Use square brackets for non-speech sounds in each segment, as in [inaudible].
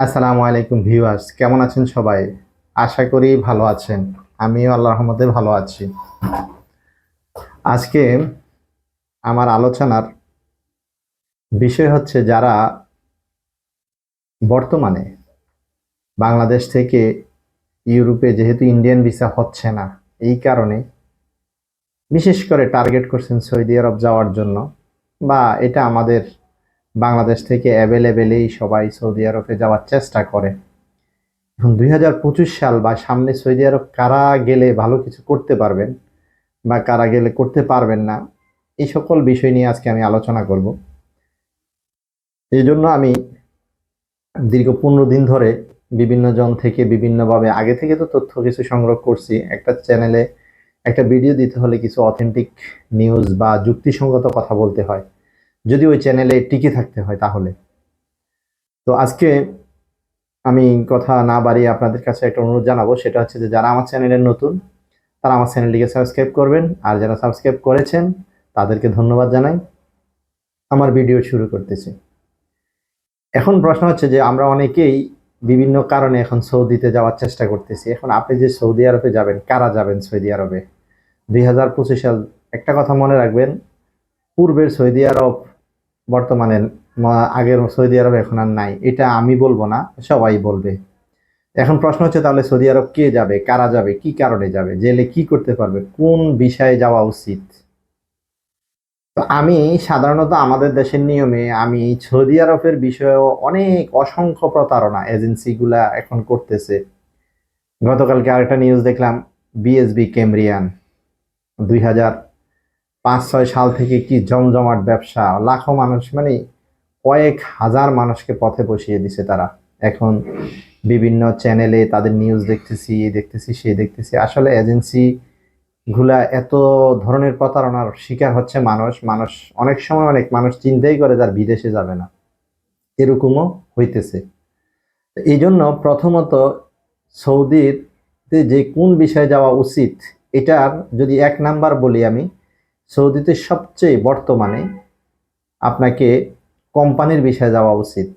আসসালামু আলাইকুম ভিউয়ার্স, কেমন আছেন সবাই? আশা করি ভালো আছেন। আমিও আল্লাহ রহমতে ভালো আছি। আজকে আমার আলোচনার বিষয় হচ্ছে যারা বর্তমানে বাংলাদেশ থেকে ইউরোপে, যেহেতু ইন্ডিয়ান ভিসা হচ্ছে না, এই কারণে বিশেষ করে টার্গেট করছেন সৌদি আরব যাওয়ার জন্য বা এটা আমাদের বাংলাদেশ থেকে অ্যাভেলেবেলেই সবাই সৌদি আরবে যাওয়ার চেষ্টা করে। এখন দুই হাজার পঁচিশ সাল বা সামনে সৌদি আরব কারা গেলে ভালো কিছু করতে পারবেন বা কারা গেলে করতে পারবেন না, এই সকল বিষয় নিয়ে আজকে আমি আলোচনা করব। এই জন্য আমি দীর্ঘ পনেরো দিন ধরে বিভিন্ন জন থেকে বিভিন্নভাবে আগে থেকে তো তথ্য কিছু সংগ্রহ করছি, একটা চ্যানেলে একটা ভিডিও দিতে হলে কিছু অথেন্টিক নিউজ বা যুক্তিসঙ্গত কথা বলতে হয়। যদি ওই চ্যানেলে টিকে থাকতে হয় তাহলে। তো আজকে আমি কথা না বাড়িয়ে আপনাদের কাছে একটা অনুরোধ জানাব, সেটা হচ্ছে যে যারা আমার চ্যানেলের নতুন, তারা আমার চ্যানেলটিকে সাবস্ক্রাইব করবেন, আর যারা সাবস্ক্রাইব করেছেন, তাদেরকে ধন্যবাদ জানাই। আমার ভিডিও শুরু করতেছি। এখন প্রশ্ন হচ্ছে যে আমরা অনেকেই বিভিন্ন কারণে এখন সৌদিতে যাওয়ার চেষ্টা করতেছি। এখন আপনি যে সৌদি আরবে যাবেন, কারা যাবেন সৌদি আরবে? দুই হাজার পঁচিশ সাল, একটা কথা মনে রাখবেন, পূর্বের সৌদি আরব বর্তমানে আগের সৌদি আরব এখন আর নাই। এটা আমি বলব না, সবাই বলবে। এখন প্রশ্ন হচ্ছে, তাহলে সৌদি আরব কে যাবে, কারা যাবে, কি কারণে যাবে, জেলে কি করতে পারবে, কোন বিষয়ে যাওয়া উচিত? তো আমি সাধারণত আমাদের দেশের নিয়মে আমি সৌদি আরবের বিষয়েও অনেক অসংখ্য প্রতারণা এজেন্সিগুলা এখন করতেছে। গতকালকে আরেকটা নিউজ দেখলাম বিএসবি ক্যামরিয়ান দুই হাজার পাঁচ ছয় সাল থেকে কি জমজমাট ব্যবসা? লাখো মানুষ মানে কয়েক হাজার মানুষকে পথে বসিয়ে দিছে তারা। এখন বিভিন্ন চ্যানেলে তাদের নিউজ দেখতেছি এই দেখতেছি সেই দেখতেছি। আসলে এজেন্সি গুলা এত ধরনের প্রতারণার শিকার হচ্ছে মানুষ। মানুষ অনেক সময় অনেক মানুষ চিন্তাই করে যার বিদেশে যাবে না। এরকমও হইতেছে। এই জন্য প্রথমত সৌদির যে কোন বিষয়ে যাওয়া উচিত, এটার যদি এক নাম্বার বলি আমি সৌদিতে সবচেয়ে বর্তমানে আপনাকে কোম্পানির বিষয়ে যাওয়া উচিত।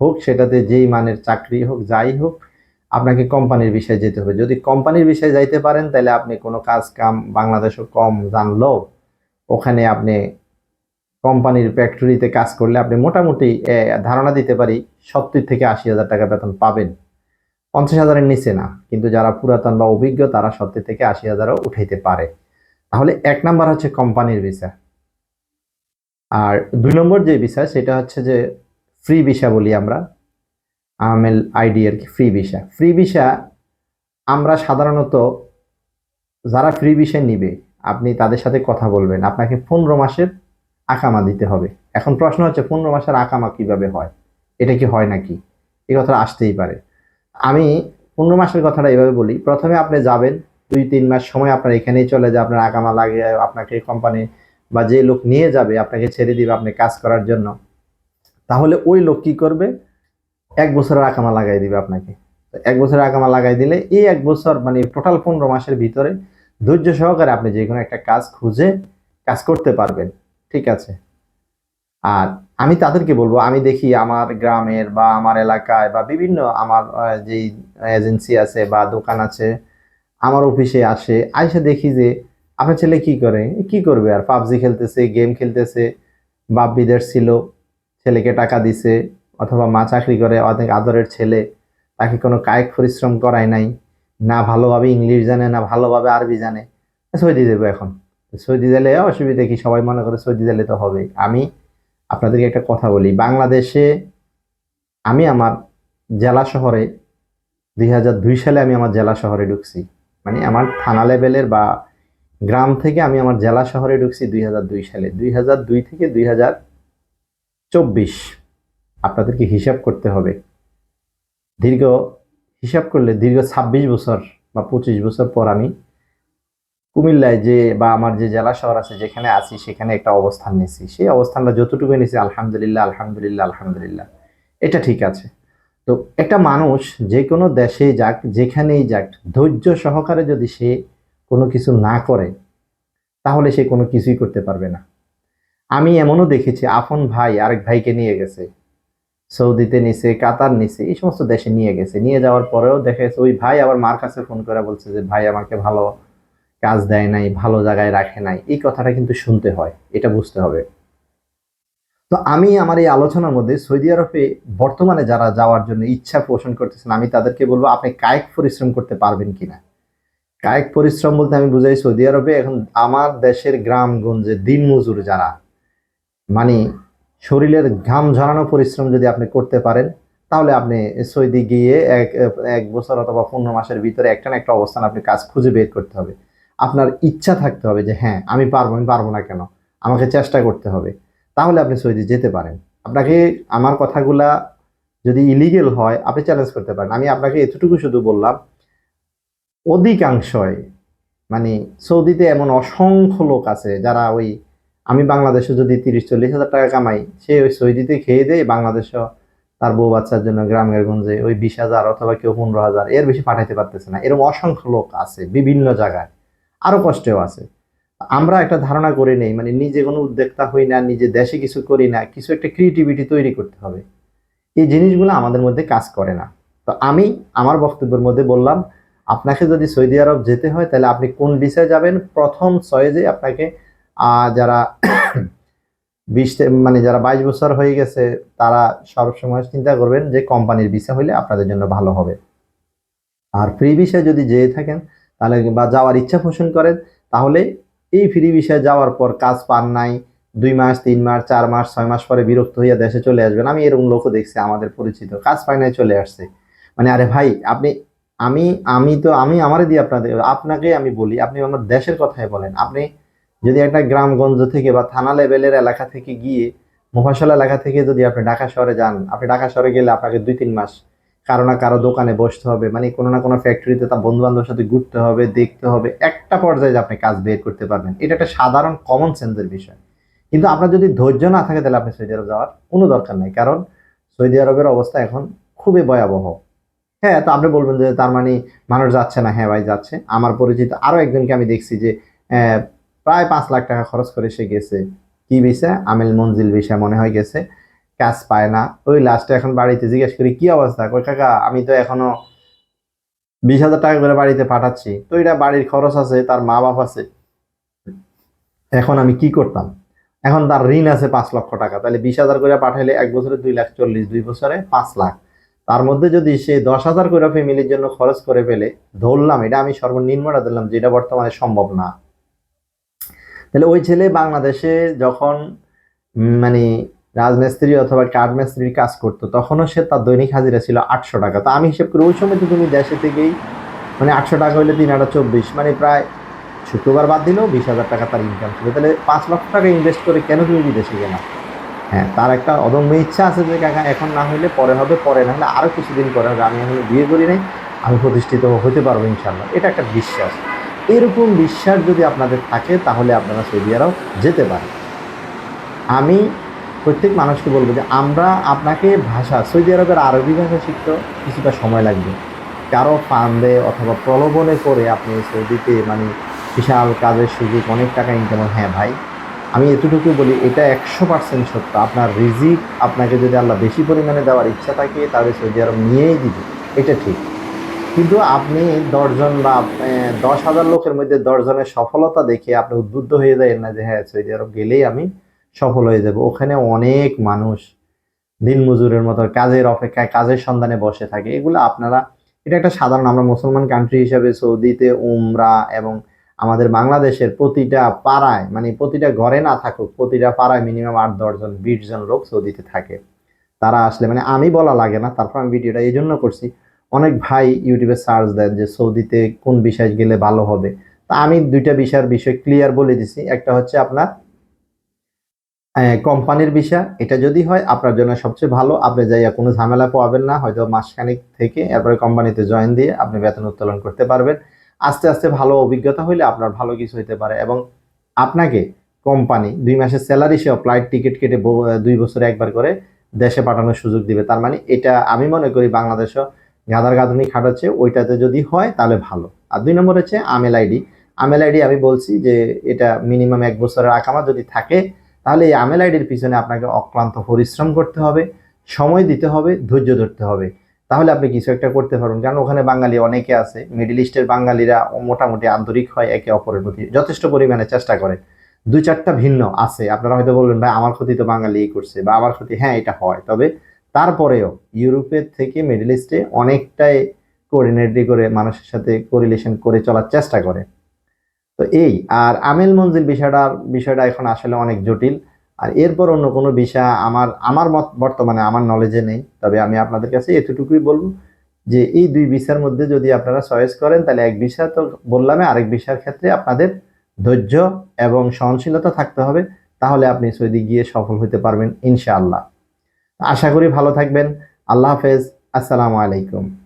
হোক সেটাতে যেই মানের চাকরি হোক, যাই হোক, আপনাকে কোম্পানির বিষয়ে যেতে হবে। যদি কোম্পানির বিষয়ে যাইতে পারেন, তাহলে আপনি কোনো কাজ কাম বাংলাদেশও কম জানলেও ওখানে আপনি কোম্পানির ফ্যাক্টরিতে কাজ করলে আপনি মোটামুটি ধারণা দিতে পারি সত্তর থেকে আশি হাজার টাকা বেতন পাবেন। পঞ্চাশ হাজারের নিচে না, কিন্তু যারা পুরাতন বা অভিজ্ঞ, তারা সত্তর থেকে আশি হাজারও উঠাইতে পারে। তাহলে এক নাম্বার হচ্ছে কোম্পানির ভিসা। আর দুই নম্বর যে ভিসা, সেটা হচ্ছে যে ফ্রি ভিসা বলি আমরা, আমেল আইডি আর কি, ফ্রি ভিসা। ফ্রি ভিসা আমরা সাধারণত যারা ফ্রি ভিসা নিবে, আপনি তাদের সাথে কথা বলবেন। আপনাকে পনেরো মাসের আকামা দিতে হবে। এখন প্রশ্ন হচ্ছে, পনেরো মাসের আকামা কীভাবে হয়? এটা কি হয় নাকি? এই কথাটা আসতেই পারে। আমি পনেরো মাসের কথাটা এভাবে বলি। প্রথমে আপনি যাবেন দুই, তিন মাস সময় আপনার এখানেই চলে যায়, আপনার আগামা লাগে, আপনাকে কোম্পানি বা যে লোক নিয়ে যাবে, আপনাকে ছেড়ে দিবে আপনি কাজ করার জন্য। তাহলে ওই লোক কি করবে? এক বছরের আকামা লাগাই দিবে আপনাকে। এক বছরের আকামা লাগাই দিলে এই এক বছর মানে টোটাল পনেরো মাসের ভিতরে ধৈর্য সহকারে আপনি যে কোনো একটা কাজ খুঁজে কাজ করতে পারবেন। ঠিক আছে? আর আমি তাদেরকে বলব, আমি দেখি আমার গ্রামের বা আমার এলাকায় বা বিভিন্ন আমার যেই এজেন্সি আছে বা দোকান আছে আমার অফিসে আসে, আইসে দেখি যে আপনার ছেলে কি করে? কি করবে আর? পাবজি খেলতেছে গেম খেলতেছে বাপ বিদেশ ছিল, ছেলেকে টাকা দিছে, অথবা মা চাকরি করে, অনেক আদরের ছেলে, তাকে কোনো কায়িক পরিশ্রম করায় নাই, না ভালোভাবে ইংলিশ জানে, না ভালোভাবে আরবি জানে। সৌদি দেবো এখন। সৌদি দিলে অসুবিধা কি? সবাই মনে করে সৌদি দিলে তো হবে আমি আপনাদেরকে একটা কথা বলি, বাংলাদেশে আমি আমার জেলা শহরে, দুই হাজার দুই সালে আমি আমার জেলা শহরে ঢুকছি। মানে আমার থানা লেভেলের বা গ্রাম থেকে আমি আমার জেলা শহরে ঢুকছি দুই হাজার দুই সালে। দুই হাজার দুই থেকে দুই হাজার চব্বিশ। আপনাদেরকে হিসাব করতে হবে। দীর্ঘ, হিসাব করলে দীর্ঘ ছাব্বিশ বছর বা পঁচিশ বছর পর আমি কুমিল্লায় যে বা আমার যে জেলা শহর আছে যেখানে আছি, সেখানে একটা অবস্থান নিয়েছি। সেই অবস্থানটা যতটুকু নিয়েছি, আলহামদুলিল্লাহ আলহামদুলিল্লাহ আলহামদুলিল্লাহ। এটা ঠিক আছে। তো একটা মানুষ যে কোনো দেশে যাক, যেখানেই যাক, ধৈর্য সহকারে যদি সে কোনো কিছু না করে, তাহলে সে কোনো কিছুই করতে পারবে না। আমি এমনও দেখেছি আপন ভাই আরেক ভাইকে নিয়ে গেছে, সৌদিতে নিছে, কাতার নিছে, এই সমস্ত দেশে নিয়ে গেছে। নিয়ে যাওয়ার পরেও দেখা গেছে, ওই ভাই আবার মার কাছে ফোন করে বলছে যে, ভাই আমাকে ভালো কাজ দেয় নাই, ভালো জায়গায় রাখে নাই। এই কথাটা কিন্তু শুনতে হয়, এটা বুঝতে হবে। তো আমি আমার এই আলোচনার মধ্যে সৌদি আরবে বর্তমানে যারা যাওয়ার জন্য ইচ্ছা পোষণ করতেছেন, আমি তাদেরকে বলব, আপনি কায়িক পরিশ্রম করতে পারবেন কিনা? কায়িক পরিশ্রম বলতে আমি বুঝাই, সৌদি আরবে এখন আমার দেশের গ্রামগঞ্জে দিনমজুর যারা মানে শরীরের ঘাম ঝরানো পরিশ্রম যদি আপনি করতে পারেন, তাহলে আপনি সৌদি গিয়ে এক এক বছর অথবা পনেরো মাসের ভিতরে একটা না একটা অবস্থান আপনি কাজ খুঁজে বের করতে হবে। আপনার ইচ্ছা থাকতে হবে যে হ্যাঁ আমি পারব আমি পারব না কেন? আমাকে চেষ্টা করতে হবে। তাহলে আপনি সৌদি যেতে পারেন। আপনাকে আমার কথাগুলা যদি ইলিগেল হয়, আপনি চ্যালেঞ্জ করতে পারেন। আমি আপনাকে এতটুকু শুধু বললাম, অধিকাংশই মানে সৌদিতে এমন অসংখ্য লোক আছে যারা ওই আমি বাংলাদেশে যদি তিরিশ, চল্লিশ হাজার টাকা কামাই, সে ওই সৌদিতে খেয়ে দেয় বাংলাদেশও তার বউ বাচ্চার জন্য গ্রামের গঞ্জে ওই বিশ হাজার অথবা কেউ পনেরো হাজার এর বেশি পাঠাইতে পারতেছে না। এরকম অসংখ্য লোক আছে বিভিন্ন জায়গায়। আরও কষ্টেও আছে। আমরা একটা ধারণা করে নেই মানে নিজে কোনো উদ্যোক্তা হই না, নিজে দেশে কিছু করি না, কিছু একটা ক্রিয়েটিভিটি তৈরি করতে হবে। এই জিনিসগুলো আমাদের মধ্যে কাজ করে না। তো আমি আমার বক্তব্যের মধ্যে বললাম, আপনাকে যদি সৌদি আরব যেতে হয়, তাহলে আপনি কোন বিষয়ে যাবেন? প্রথম চয়েজে আপনাকে যারা [clears throat] বিশ মানে যারা বাইশ বছর হয়ে গেছে, তারা সবসময় চিন্তা করবেন যে কোম্পানির ভিসা হইলে আপনাদের জন্য ভালো হবে। আর ফ্রি বিষয়ে যদি যেয়ে থাকেন, তাহলে বা যাওয়ার ইচ্ছা পোষণ করেন, তাহলে এই ফ্রি বিষয়ে যাওয়ার পর কাজ পান নাই, দুই মাস, তিন মাস, চার মাস, ছয় মাস পরে বিরক্ত হইয়া দেশে চলে আসবেন। আমি এরকম লোকও দেখছি, আমাদের পরিচিত। কাজ পায় নাই, চলে আসছে। মানে আরে ভাই, আপনি, আমি আমি তো, আমি আমারে দিয়ে আপনাদের, আপনাকে আমি বলি, আপনি আমার দেশের কথাই বলেন। আপনি যদি একটা গ্রামগঞ্জ থেকে বা থানা লেভেলের এলাকা থেকে গিয়ে মফাসল এলাকা থেকে যদি আপনি ঢাকা শহরে যান, আপনি ঢাকা শহরে গেলে আপনাকে দুই, তিন মাস কারও না কারও দোকানে বসতে হবে মানে কোনো না কোনো ফ্যাক্টরিতে তার বন্ধু বান্ধবের সাথে ঘুরতে হবে, দেখতে হবে, একটা পর্যায়ে আপনি কাজ বের করতে পারবেন। এটা একটা সাধারণ কমন সেন্সের বিষয়। কিন্তু আপনার যদি ধৈর্য না থাকে তাহলে আপনি সৌদি আরব যাওয়ার কোনো দরকার নাই। কারণ সৌদি আরবের অবস্থা এখন খুবই ভয়াবহ। হ্যাঁ তো আপনি বলবেন যে তার মানে মানুষ যাচ্ছে না। হ্যাঁ ভাই, যাচ্ছে। আমার পরিচিত আরও একজনকে আমি দেখছি যে প্রায় পাঁচ লাখ টাকা খরচ করে সে গেছে। কি বিষয় আমেল মঞ্জিল বিষয় মনে হয় গেছে। কাজ পায় না। ওই লাস্টে এখন বাড়িতে জিজ্ঞেস করি, কি অবস্থা? কই, কাকা, আমি তো এখনও বিশ হাজার টাকা করে বাড়িতে পাঠাচ্ছি। তো এটা বাড়ির খরচ আছে, তার মা বাপ আছে। এখন আমি কি করতাম? এখন তার ঋণ আছে পাঁচ লক্ষ টাকা। তাহলে বিশ হাজার করে পাঠাইলে এক বছরে দুই লাখ চল্লিশ, দুই বছরে পাঁচ লাখ। তার মধ্যে যদি সে দশ হাজার করে ফ্যামিলির জন্য খরচ করে ফেলে, ধরলাম, এটা আমি সর্বনিম্নটা দিলাম যে এটা বর্তমানে সম্ভব না। তাহলে ওই ছেলে বাংলাদেশে যখন মানে রাজমিস্ত্রি অথবা কাঠ মিস্ত্রির কাজ করতো, তখনও সে তার দৈনিক হাজিরা ছিল আটশো টাকা। তো আমি হিসেব করি, ওই সময় তো তুমি দেশে থেকেই মানে আটশো টাকা হইলে তিন আটা চব্বিশ মানে প্রায় শুক্রবার বাদ দিলেও বিশ হাজার টাকা তার ইনকাম ছিল। তাহলে পাঁচ লক্ষ টাকা ইনভেস্ট করে কেন তুমি বিদেশে গেলা? হ্যাঁ তার একটা অদম্য ইচ্ছা আছে যে, কাকা, এখন না হইলে পরে হবে, পরে না হলে আরও কিছুদিন পরে হবে, আমি এখন বিয়ে করি নাই, আমি প্রতিষ্ঠিত হতে পারব ইনশাল্লাহ এটা একটা বিশ্বাস। এরকম বিশ্বাস যদি আপনাদের থাকে, তাহলে আপনারা সৌদি আরব যেতে পারেন। আমি প্রত্যেক মানুষকে বলব যে আমরা আপনাকে ভাষা, সৌদি আরবের আরবি ভাষা শিখতেও কিছুটা সময় লাগবে। কারও ফান্ডে অথবা প্রলোভনে করে আপনি সৌদিতে মানে বিশাল কাজের সুযোগ, অনেক টাকা ইনকাম হ্যাঁ ভাই, আমি এতটুকু বলি, এটা একশো পার্সেন্ট সত্য। আপনার রিজিক আপনাকে যদি আল্লাহ বেশি পরিমাণে দেওয়ার ইচ্ছা থাকে, তাহলে সৌদি আরব নিয়েই দিবে। এটা ঠিক। কিন্তু আপনি দশজন বা দশ হাজার লোকের মধ্যে দশজনের সফলতা দেখে আপনি উদ্বুদ্ধ হয়ে যায় না যে হ্যাঁ সৌদি আরব গেলেই আমি সফল হয়ে যাব। ওখানে অনেক মানুষ দিনমজুরের মতো কাজের অপেক্ষায়, কাজের সন্ধানে বসে থাকে। এগুলো আপনারা, এটা একটা সাধারণ, আমরা মুসলমান কান্ট্রি হিসাবে সৌদিতে উমরা এবং আমাদের বাংলাদেশের প্রতিটা পাড়ায় মানে প্রতিটা ঘরে না থাকুক, প্রতিটা পাড়ায় মিনিমাম আট দশজন বিশ জন লোক সৌদিতে থাকে। তারা আসলে মানে আমি বলা লাগে না, তারপর আমি ভিডিওটা এই জন্য করছি। অনেক ভাই ইউটিউবে সার্চ দেন যে সৌদিতে কোন বিষয় গেলে ভালো হবে। তা আমি দুইটা বিষয়ের বিষয় ক্লিয়ার বলে দিছি। একটা হচ্ছে আপনার কোম্পানির বিষয় এটা যদি হয় আপনার জন্য সবচেয়ে ভালো। আপনি যাইয়া কোনো ঝামেলা পাবেন না, হয়তো মাসখানেক থেকে এরপরে কোম্পানিতে জয়েন দিয়ে আপনি বেতন উত্তোলন করতে পারবেন। আস্তে আস্তে ভালো অভিজ্ঞতা হইলে আপনার ভালো কিছু হইতে পারে এবং আপনাকে কোম্পানি দুই মাসের স্যালারি সহ ফ্লাইট টিকিট কেটে দুই বছরে একবার করে দেশে পাঠানোর সুযোগ দিবে। তার মানে এটা আমি মনে করি বাংলাদেশও গাদার গাঁথনি খাটাচ্ছে, ওইটাতে যদি হয় তাহলে ভালো। আর দুই নম্বর হচ্ছে আমেল আইডি। আমেল আইডি আমি বলছি যে এটা মিনিমাম এক বছরের আকামা যদি থাকে তাহলে এই আমেল আইডির পিছনে আপনাকে অক্লান্ত পরিশ্রম করতে হবে, সময় দিতে হবে, ধৈর্য ধরতে হবে। তাহলে আপনি কিছু একটা করতে পারবেন। কারণ ওখানে বাঙালি অনেকে আছে মিডিল ইস্টের বাঙালিরা মোটামুটি আন্তরিক হয়, একে অপরের প্রতি যথেষ্ট পরিমাণে চেষ্টা করে। দু চারটা ভিন্ন আছে। আপনারা হয়তো বলবেন, ভাই, আমার ক্ষতি তো বাঙালি করছে বা, আমার ক্ষতি হ্যাঁ এটা হয়। তবে তারপরেও ইউরোপের থেকে মিডল ইস্টে অনেকটাই কোঅর্ডিনেটরি করে মানুষের সাথে কোরিলেশন করে চলার চেষ্টা করে। তো এই, আর আমিল মঞ্জিল বিষয়টা বিষয়টা এখন আসলে অনেক জটিল। আর এরপর অন্য কোনো বিষয় আমার আমার মত বর্তমানে আমার নলেজে নেই। তবে আমি আপনাদের কাছে এতটুকুই বলব যে এই দুই বিষয়ের মধ্যে যদি আপনারা চয়েস করেন, তাহলে এক বিষয় তো বললামই আরেক বিষয়ের ক্ষেত্রে আপনাদের ধৈর্য এবং সহনশীলতা থাকতে হবে। তাহলে আপনি সৌদি গিয়ে সফল হতে পারবেন, ইনশাআল্লাহ। আশা করি ভালো থাকবেন। আল্লাহ হাফেজ। আসসালামু আলাইকুম।